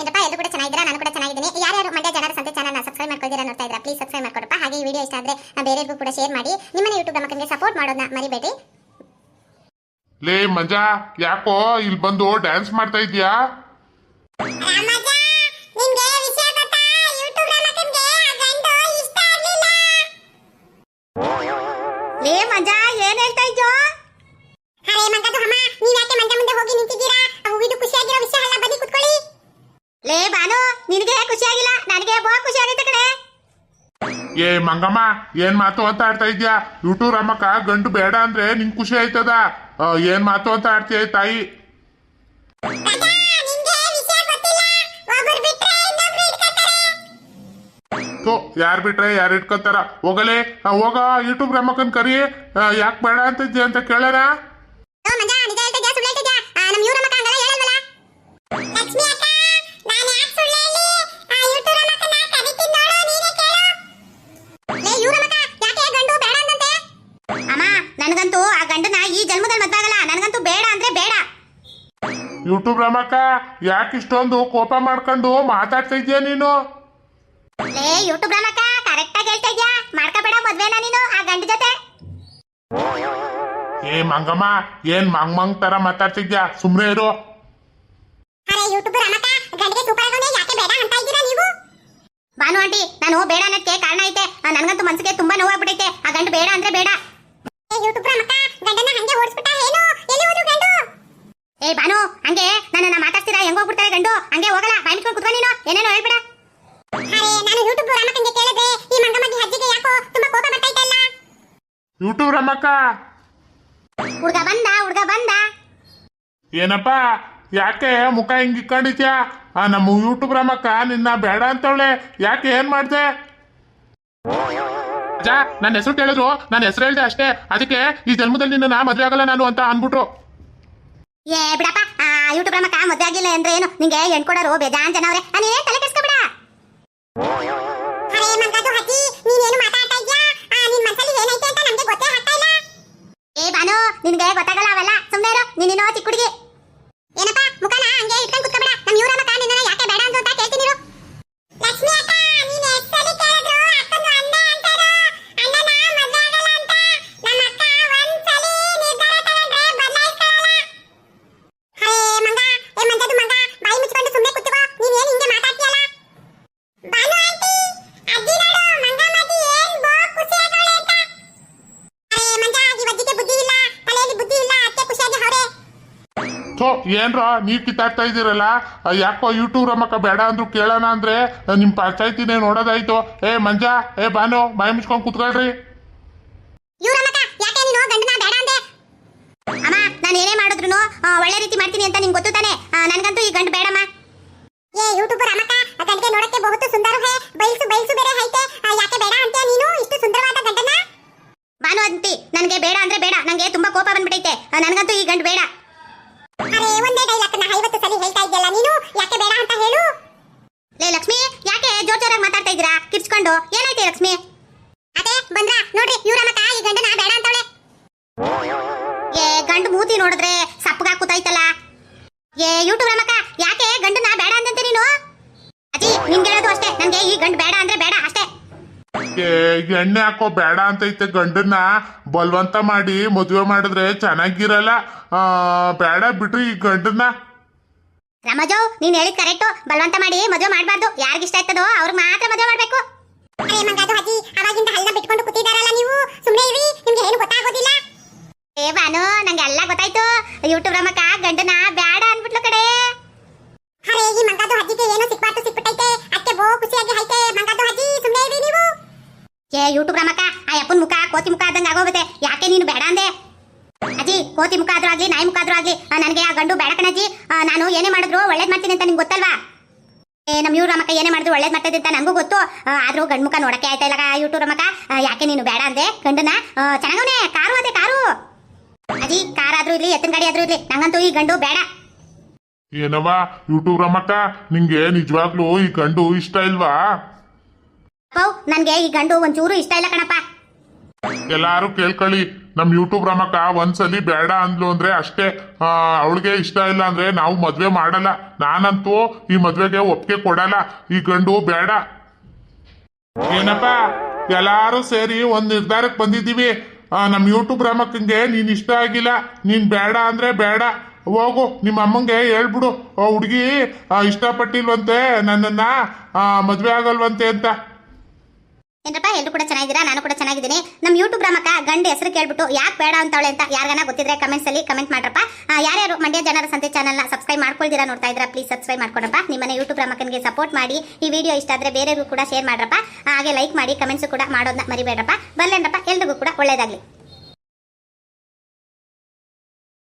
ಏನಪ್ಪ ಎಲ್ಲರೂ ಕೂಡ ಚೆನ್ನಾಗಿದ್ದೀರಾ? ನಾನು ಕೂಡ ಚೆನ್ನಾಗಿದ್ದೀನಿ. ಯಾರ್ಯಾರು ಮಂಡ್ಯ ಜನರ ಸಂತೆ ಚಾನಲ್ನ ಸಬ್ಸ್ಕ್ರೈಬ್ ಮಾಡ್ಕೊಳ್ತೀರಾ ನೋಡ್ತಾ ಇದ್ದೀರಾ ಪ್ಲೀಸ್ ಸಬ್ಸ್ಕ್ರೈಬ್ ಮಾಡ್ಕೊಡಪ್ಪ. ಹಾಗೆ ಈ ವಿಡಿಯೋ ಇಷ್ಟ ಆದರೆ ಬೇರೆಯವ್ರಿಗೂ ಕೂಡ ಶೇರ್ ಮಾಡಿ. ನಿಮ್ಮನೆ ಯೂಟ್ಯೂಬ್ ನಮಗೆ ಸಪೋರ್ಟ್ ಮಾಡೋದನ್ನ ಮರಿಬೇಡಿ. ಲೇ ಮಂಜಾ ಯಾಕೋ ಇಲ್ಲಿ ಬಂದು ಡ್ಯಾನ್ಸ್ ಮಾಡ್ತಾ ಇದೀಯಾ ಲೇ ಮಂಜಾ ಖುಷಿಯಾಗಿರೋ ವಿಷಯ ಇದ್ಯೋ ಲೇ ಬಾನು ನಿನಗೆ ಖುಷಿ ಆಗಿಲ್ಲ ನನಗೆ ಬಹು ಖುಷಿ ಆಗಿತ್ತು ಕಡೆ ಏ ಮಂಗಮ್ಮ ಏನ್ ಮಾತು ಅಂತ ಆಡ್ತಾ ಇದ್ಯಾ? ಯೂಟ್ಯೂಬ್ ರಮ್ಮಕ್ಕ ಗಂಡು ಬೇಡ ಅಂದ್ರೆ ನಿಂಗ್ ಖುಷಿ ಆಯ್ತದ? ಏನ್ ಮಾತು ಅಂತ ಆಡ್ತೀಯ ತಾಯಿ? ಯಾರ್ ಬಿಟ್ರೆ ಯಾರು ಇಟ್ಕೋತಾರ ಹೋಗಲೇ ಹೋಗ ಯೂಟ್ಯೂಬ್ ರಮ್ಮಕ್ಕನ್ ಕರಿ. ಯಾಕೆ ಬೇಡ ಅಂತ ಇದ್ಯಾ ಅಂತ ಕೇಳೋಣ? ಯೂಟ್ಯೂಬ್ ಬ್ರಹ್ಮಕ್ಕ. ಯಾಕೆ ಇಷ್ಟೊಂದು ಕೋಪ ಮಾಡ್ಕೊಂಡು ಮಾತಾಡ್ತಾ ಇದೀಯ ನೀನು? ಲೇ ಯೂಟ್ಯೂಬ್ ರಮಕ್ಕ ಕರೆಕ್ಟ್ ಆಗಿ ಹೇಳ್ತಾ ಇದ್ಯಾ? ಮಾಡ್ಕೋಬೇಡ ಮದ್ವೆನ ನೀನು ಆ ಗಂಡ ಜೊತೆ. ಏ ಮಂಗಮ್ಮ ಏನ್ ಮಂಗ್ ಮಂಗ್ ತರ ಮಾತಾಡ್ತಿದ್ಯಾ? ಸುಮ್ನೆ ಇರು. ಅರೆ ಯೂಟ್ಯೂಬರ್ ಅಮ್ಮಕ್ಕ ಗಂಡಿಗೆ ಸೂಪರ್ ಆಗೋನೆ ಯಾಕೆ ಬೇಡ ಅಂತ ಇದ್ದೀರಾ ನೀವು? ಭಾನು ಆಂಟಿ ನಾನು ಬೇಡ ಅನ್ನೋದಕ್ಕೆ ಕಾರಣ ಐತೆ. ನನಗಂತೂ ಮನ್ಸಿಗೆ ತುಂಬಾ ನೋವಾಗ್ಬಿಟ್ಟೈತೆ ಆ ಗಂಡು ಬೇಡ ಅಂದ್ರೆ ಬೇಡ ಏ ಯೂಟ್ಯೂಬರ್ ಅಮ್ಮಕ್ಕ ಗಂಡನ ಹಂಗೆ ಓಡಿಸ್ಬಿಟ್ಟ ಏನು ಎಲ್ಲಿ ಹೋದ್ರು ಗಂಡು ಏ ಭಾನು ಹಂಗೆ ನನ್ನನ್ನ ಮಾತಾಡ್ತೀರಾ ಹೆಂಗ್ ಹೋಗ್ಬಿಡ್ತಾರೆ ಗಂಡು ಹಂಗೆ ಹೋಗಲ್ಲ ಬಾಯ್ ಮುಚ್ಕೊಂಡು ಕುತ್ಕೊ ನೀನು. ಏನೇನೋ ಹೇಳ್ಬೇಡ. ನಾನು ಯೂಟ್ಯೂಬರ್ ಅಮ್ಮಕ್ಕಂಗೆ ಕೇಳಿದ್ರೆ ಈ ಮಂಗಮ್ಮಗಿ ಅಜ್ಜಿಗೆ ಯಾಕೋ ತುಂಬಾ ಕೋಪ ಬರ್ತಾ ಇತ್ತಲ್ಲ? ಯೂಟ್ಯೂಬ್ ರಮ್ಮಕ್ಕ ಹುಡ್ಗ ಬಂದ ಹುಡ್ಗ ಬಂದ. ಏನಪ್ಪ ಯಾಕೆ ಮುಖ ಹಿಂಗ್ ಇಕ್ಕೊಂಡಿದ್ಯಾ? ಆ ನಮ್ಮ ಯೂಟ್ಯೂಬ್ ರಮ್ಮಕ್ಕ ನಿನ್ನ ಬೇಡ ಅಂತವಳೆ. ಯಾಕೆ ಏನ್ ಮಾಡ್ದೆ? ನನ್ನ ಹೆಸರು ಕೇಳಿದ್ರು. ನನ್ನ ಹೆಸರು ಹೇಳ್ದೆ ಅಷ್ಟೇ. ಅದಕ್ಕೆ ಈ ಜನ್ಮದಲ್ಲಿ ನಿನ್ನ ಮದ್ವೆ ಆಗಲ್ಲ ನಾನು ಅಂತ ಅನ್ಬಿಟ್ರು ಏ ಬಿಡಪ್ಪ. ಆ ಯೂಟ್ಯೂಬ್ ರಮಕ್ಕ ಮದ್ವೆ ಆಗಿಲ್ಲ ಅಂದ್ರೆ ಏನು? ನಿಂಗೆ ಹೆಣ್ಕೊಡೋರು ಬೇಜಾನ್ ಜನ ಅವ್ರೆ. ನೀನೇನ್ ತಲೆ ಕೆಸ್ಕೊಬೇಡ ಅರೆ ಮಂಗದು ಅಜ್ಜಿ ನೀನೇನು ಮಾತಾಡ್ತಾ ಇದ್ಯಾ? ಆ ನಿನ್ ಮನಸ್ಸಲ್ಲಿ ಏನೈತೆ ಅಂತ ನಮ್ಗೆ ಗೊತ್ತೇ ಆಗ್ತಾ ಇಲ್ಲ. ಏ ಬಾನು ನಿನ್ಗೆ ಗೊತ್ತಾಗಲ್ಲ ಅವೆಲ್ಲ. ಸುಮ್ಮನೆ ಇರು ನೀನಿನ್ನೋ ಚಿಕ್ಕ ಹುಡುಗಿ. ಏನ್ರ ನೀವ್ ಕಿತ್ತಾಡ್ತಾ ಇದೀರಲ್ಲ ಯಾಕೋ ಯೂಟ್ಯೂಬ್ ರಮ್ಮಕ್ಕ ಬೇಡ ಅಂದ್ರು ಕೇಳೋಣ ಅಂದ್ರೆ ನಿಮ್ ಪಂಚಾಯ್ತಿನೇ ನೋಡೋದಾಯ್ತು. ಏ ಮಂಜಾ ಏ ಬಾನು ಬಾಯಿ ಮುಚ್ಕೊಂಡ್ ಕುತ್ಕೊಳ್ರಿ. ಇವ್ರಮ್ಮಕ್ಕ ಯಾಕೆ ನೀನು ಗಂಡನ ಬೇಡ ಅಂದೆ? ಅಮ್ಮ ನಾನು ಏನೇ ಮಾಡಿದ್ರು ಒಳ್ಳೆ ರೀತಿ ಮಾಡ್ತೀನಿ ಅಂತ ನಿಂಗೆ ಗೊತ್ತು ತಾನೆ. ನನಗಂತೂ ಈ ಗಂಡು ಬೇಡಮ್ಮ. ಏ ಯೂಟ್ಯೂಬರ್ ಅಮ್ಮಕ್ಕ ಗಂಡಗೆ ನೋಡಕ್ಕೆ ಬಹುತು ಸುಂದರ ಹೇ. ಬಯಸು ಬಯಸು ಬೇರೆ ಐತೆ. ಯಾಕೆ ಬೇಡ ಅಂತೀಯ ನೀನು? ಇಷ್ಟು ಸುಂದರವಾದ ಗಂಡನ ಭಾನು ಅಂತಿ ನನಗೆ ಬೇಡ ಅಂದ್ರೆ ಬೇಡ. ನನಗೆ ತುಂಬಾ ಕೋಪ ಬಂದ್ಬಿಟ್ಟೈತೆ ಆ, ನನಗಂತೂ ಈ ಗಂಡು ಬೇಡ. ಅರೆ, ಒಂದೇ ಡೈಲಾಗ್ ಡೈಲಾಗ್ನ ಐವತ್ತು ಸಲ ಹೇಳ್ತಾ ಇದ್ದಲ್ಲ ನೀನು? ಯಾಕೆ ಬೇಡ ಅಂತ ಹೇಳು? ಲೇ ಲಕ್ಷ್ಮಿ, ಯಾಕೆ ಜೋರ್ ಜೋರಾಗಿ ಮಾತಾಡ್ತಾ ಇದ್ದೀರಾ? ಕಿರ್ಚ್ಕೊಂಡು. ಏನಾಯ್ತು ಲಕ್ಷ್ಮಿ? ಏ ಎಣ್ಣೆ ಹಾಕೋ ಬೇಡ ಅಂತ ಐತೆ ಗಂಡನ್ನ. ಬಲ್ವಂತ ಮಾಡಿ ಮದುವೆ ಮಾಡಿದ್ರೆ ಚೆನ್ನಾಗಿರಲ್ಲ. ಆ, ಬೇಡ ಬಿಟ್ರಿ ಈ ಗಂಡನ್ನ. ರಮಜೋ ನೀನ್ ಹೇಳಿದ್ ಕರೆಕ್ಟ್ ಬಲವಂತ ಮಾಡಿ ಮದುವೆ ಮಾಡಬಾರ್ದು. ಯಾರಿಗಿಷ್ಟ ಆಯ್ತದೋ ಅವ್ರಿಗೆ ಮಾತ್ರ ಮದುವೆ ಮಾಡ್ಬೇಕು. ಅರೆ ಮಂಗದು ಅಜ್ಜಿ ಅವಾಗಿಂದ ಹಲ್ಲ ಬಿಟ್ಕೊಂಡು ಕೂತಿದಾರಲ್ಲ ನೀವು? ಸುಮ್ಮನೆ ಇರಿ ನಿಮ್ಗೆ ಏನು ಗೊತ್ತಾಗೋದಿಲ್ಲ? ಏ ಬಾನು ನಂಗೆ ಎಲ್ಲ ಗೊತ್ತಾಯ್ತು ಯೂಟ್ಯೂಬ್ ರಮಕ್ಕ ಗಂಡನ ಬೇಡ ಅನ್ಬಿಟ್ಲು ಕಡೆ ಅರೆ ಈ ಮಂಗದು ಅಜ್ಜಿಗೆ ಏನೋ ಸಿಕ್ಬಾರ್ದು ಸಿಕ್ಬಿಟ್ಟೈತೆ ಅತ್ತೆ ಬೋ ಖುಷಿಯಾಗಿ ಐತೆ ಮಂಗದು ಅಜ್ಜಿ ಸುಮ್ಮನೆ ಇರಿ ನೀವು ಏ ಯೂಟ್ಯೂಬ್ ರಮಕ್ಕ? ಆ ಅಪ್ಪನ ಮುಖ, ಕೋತಿ ಮುಖ ಆದಂಗೆ ಆಗೋಗುತ್ತೆ. ಯಾಕೆ ನೀನು ಬೇಡ ಅಂದೆ? ಅಜ್ಜಿ, ಕೋತಿ ಮುಖ ಆದ್ರೂ ಆಗ್ಲಿ, ನಾಯಿ ಮುಖ ಆದ್ರೂ ಆಗ್ಲಿ ನನಗೆ ಆ ಗಂಡು ಬೇಡ ಕಣಜ್ಜಿ. ನಾನು ಏನೇ ಮಾಡಿದ್ರು ಒಳ್ಳೇದ್ ಮಾಡ್ತೀನಿ ಅಂತ ನಿಂಗೆ ಗೊತ್ತಲ್ವಾ? ಏ ನಮ್ಮ ಇವ್ರ ರಮಕ್ಕ ಏನೇ ಮಾಡಿದ್ರು ಒಳ್ಳೇದ್ ಮಾಡ್ತದೆ ಅಂತ ನನಗೂ ಗೊತ್ತು. ಆದ್ರೂ ಗಂಡು ಮುಖ ನೋಡಕ್ಕೆ ಆಯ್ತಾ ಇಲ್ಲ ಯೂಟ್ಯೂಬ್ ರಮಕ್ಕ? ಯಾಕೆ ನೀನು ಬೇಡ ಅಂದೆ, ಗಂಡನ? ಚೆನ್ನಾಗವ್ನೆ, ಕಾರು ಅದೇ, ಕಾರು. ಅಜ್ಜಿ, ಕಾರ್ ಆದ್ರೂ ಇರ್ಲಿ, ಎತ್ತಿನ ಗಾಡಿ ಆದ್ರೂ ಇರ್ಲಿ, ನಂಗಂತೂ ಈ ಗಂಡು ಬೇಡ. ಏನವ ಯೂಟ್ಯೂಬ್ ರಮಕ್ಕ, ನಿಂಗೆ ನಿಜವಾಗ್ಲೂ ಈ ಗಂಡು ಇಷ್ಟ ಇಲ್ವಾ? ಪೌ ನನ್ಗೆ ಈ ಗಂಡು ಒಂಚೂರು ಇಷ್ಟ ಇಲ್ಲ ಕಣಪ್ಪ. ಎಲ್ಲಾರು ಕೇಳ್ಕೊಳ್ಳಿ ನಮ್ ಯೂಟ್ಯೂಬ್ ರಮಕ್ಕ, ಒಂದ್ಸಲಿ ಬೇಡ ಅಂದ್ಲು ಅಂದ್ರೆ ಅಷ್ಟೇ ಅವಳಿಗೆ ಇಷ್ಟ ಇಲ್ಲ ಅಂದ್ರೆ ನಾವು ಮದ್ವೆ ಮಾಡಲ್ಲ. ನಾನಂತೂ ಈ ಮದ್ವೆಗೆ ಒಪ್ಪಿಗೆ ಕೊಡಲ್ಲ. ಈ ಗಂಡು ಬೇಡ. ಏನಪ್ಪ, ಎಲ್ಲಾರು ಸೇರಿ ಒಂದ್ ನಿರ್ಧಾರಕ್ಕೆ ಬಂದಿದ್ದೀವಿ. ನಮ್ ಯೂಟ್ಯೂಬ್ ರಮಕ್ಕಂಗೆ ನೀನ್ ಇಷ್ಟ ಆಗಿಲ್ಲ, ನೀನ್ ಬೇಡ ಅಂದ್ರೆ ಬೇಡ. ಹೋಗು, ನಿಮ್ಮ ಅಮ್ಮಂಗೆ ಹೇಳ್ಬಿಡು. ಹುಡುಗಿ ಇಷ್ಟಪಟ್ಟಿಲ್ವಂತೆ ನನ್ನನ್ನ ಮದ್ವೆ ಆಗಲ್ವಂತೆ ಅಂತ. ಏನ್ರಪ್ಪ ಎಲ್ಲರೂ ಕೂಡ ಚೆನ್ನಾಗಿದ್ದೀರಾ? ನಾನು ಕೂಡ ಚೆನ್ನಾಗಿದ್ದೀನಿ. ನಮ್ಮ ಯೂಟ್ಯೂಬ್ ರಾಮಕ್ಕ ಗಂಡ ಹೆಸರು ಕೇಳ್ಬಿಟ್ಟು ಯಾಕೆ ಬೇಡ ಅಂತವಳೆ ಅಂತ ಯಾರಿಗಾನ ಗೊತ್ತಿದ್ರೆ ಕಮೆಂಟ್ಸ್ ಅಲ್ಲಿ ಕಮೆಂಟ್ ಮಾಡ್ರಪ್ಪ. ಯಾರ್ಯಾರು ಮಂಡ್ಯ ಜನರ ಸಂತೆ ಚಾನಲ್ನ ಸಬ್ಸ್ಕ್ರೈಬ್ ಮಾಡ್ಕೊಳ್ದಿರಾ ನೋಡ್ತಾ ಇದ್ದೀರಾ ಪ್ಲೀಸ್ ಸಬ್ಸ್ಕ್ರೈಬ್ ಮಾಡ್ಕೊಡಪ್ಪ. ನಿಮ್ಮನೆ ಯೂಟ್ಯೂಬ್ ರಾಮಕ್ಕನಿಗೆ ಸಪೋರ್ಟ್ ಮಾಡಿ, ಈ ವಿಡಿಯೋ ಇಷ್ಟ ಆದ್ರೆ ಬೇರೆಗೂ ಕೂಡ ಶೇರ್ ಮಾಡ್ರಪ್ಪ. ಹಾಗೆ ಲೈಕ್ ಮಾಡಿ ಕಮೆಂಟ್ಸು ಕೂಡ ಮಾಡೋದನ್ನ ಮರಿಬೇಡ್ರಪ್ಪ. ಬಲ್ಲೇನಪ್ಪ ಎಲ್ರಿಗೂ ಕೂಡ ಒಳ್ಳೇದಾಗ್ಲಿ.